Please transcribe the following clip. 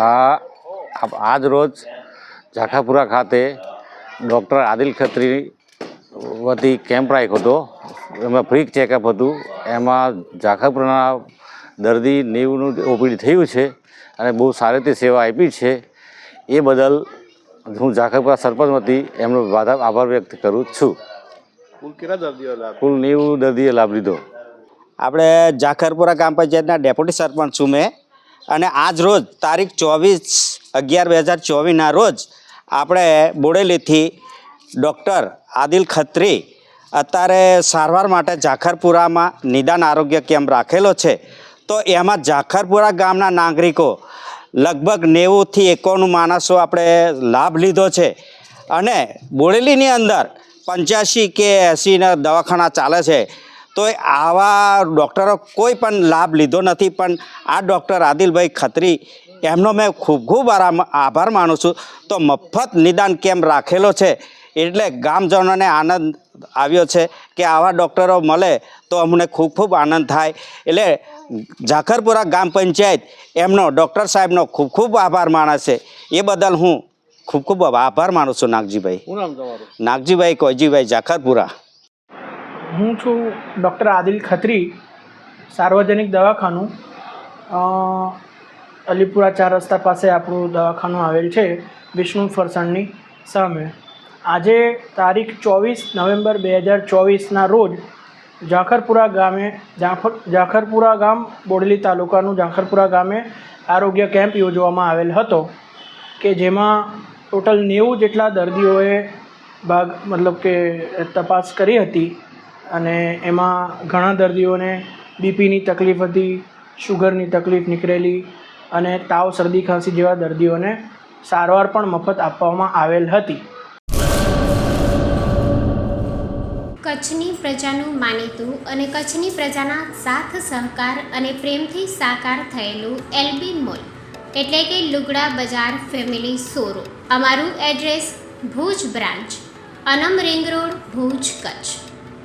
આ આજ રોજ ઝાખાપુરા ખાતે ડૉક્ટર આદિલ ખત્રી વતી કેમ્પ રાખ્યો હતો. એમાં ફ્રી ચેકઅપ હતું. એમાં ઝાખાપુરાના દર્દી નેવનું ઓપીડી થયું છે અને બહુ સારી રીતે સેવા આપી છે. એ બદલ હું ઝાખાપુરા સરપંચ વતી એમનો આભાર વ્યક્ત કરું છું. કુલ કેટલા દર્દીઓ કુલ નેવું દર્દીએ લાભ લીધો. આપણે ઝાખરપુરા ગ્રામ પંચાયતના ડેપ્યુટી સરપંચ છું મેં. અને આજ રોજ તારીખ ચોવીસ અગિયાર બે હજાર ચોવીસના રોજ આપણે બોડેલીથી ડૉક્ટર આદિલ ખત્રી અત્યારે સારવાર માટે ઝાખરપુરામાં નિદાન આરોગ્ય કેમ્પ રાખેલો છે. તો એમાં ઝાખરપુરા ગામના નાગરિકો લગભગ નેવુંથી એકાણું માણસો આપણે લાભ લીધો છે. અને બોડેલીની અંદર પંચ્યાસી કે એંસીના દવાખાના ચાલે છે. તો આવા ડૉક્ટરો કોઈ પણ લાભ લીધો નથી પણ આ ડૉક્ટર આદિલભાઈ ખત્રી એમનો મેં ખૂબ ખૂબ આભાર માનું છું. તો મફત નિદાન કેમ્પ રાખેલો છે એટલે ગામજનોને આનંદ આવ્યો છે કે આવા ડૉક્ટરો મળે તો અમને ખૂબ ખૂબ આનંદ થાય. એટલે ઝાખરપુરા ગામ પંચાયત એમનો ડૉક્ટર સાહેબનો ખૂબ ખૂબ આભાર માણે છે. એ બદલ હું ખૂબ ખૂબ આભાર માનું છું નાગજીભાઈ. નાગજીભાઈ કોઈજીભાઈ ઝાખરપુરા હું છું ડૉક્ટર આદિલ ખત્રી, સાર્વજનિક દવાખાનું. અલીપુરા ચાર રસ્તા પાસે આપણું દવાખાનું આવેલ છે, વિષ્ણુ ફરસાણની સામે. આજે તારીખ ચોવીસ નવેમ્બર બે હજાર ચોવીસના રોજ ઝાખરપુરા ગામે ઝાફર ઝાખરપુરા ગામ, બોડલી તાલુકાનું ઝાખરપુરા ગામે આરોગ્ય કેમ્પ યોજવામાં આવેલ હતો, કે જેમાં ટોટલ નેવું જેટલા દર્દીઓએ ભાગ, મતલબ કે, તપાસ કરી હતી. અને એમાં ઘણા દર્દીઓને બીપીની તકલીફ હતી શુગરની તકલીફ નીકળેલી અને તાવ, શરદી, ખાંસી જેવા દર્દીઓને સારવાર પણ મફત આપવામાં આવેલ હતી. કચ્છની પ્રજાનું માનીતું અને કચ્છની પ્રજાના સાથ, સહકાર અને પ્રેમથી સાકાર થયેલું એલબી મોલ એટલે કે લુગડા બજાર ફેમિલી શોરૂમ. અમારું address Bhuj branch, Anam ring road, Bhuj, Kutch.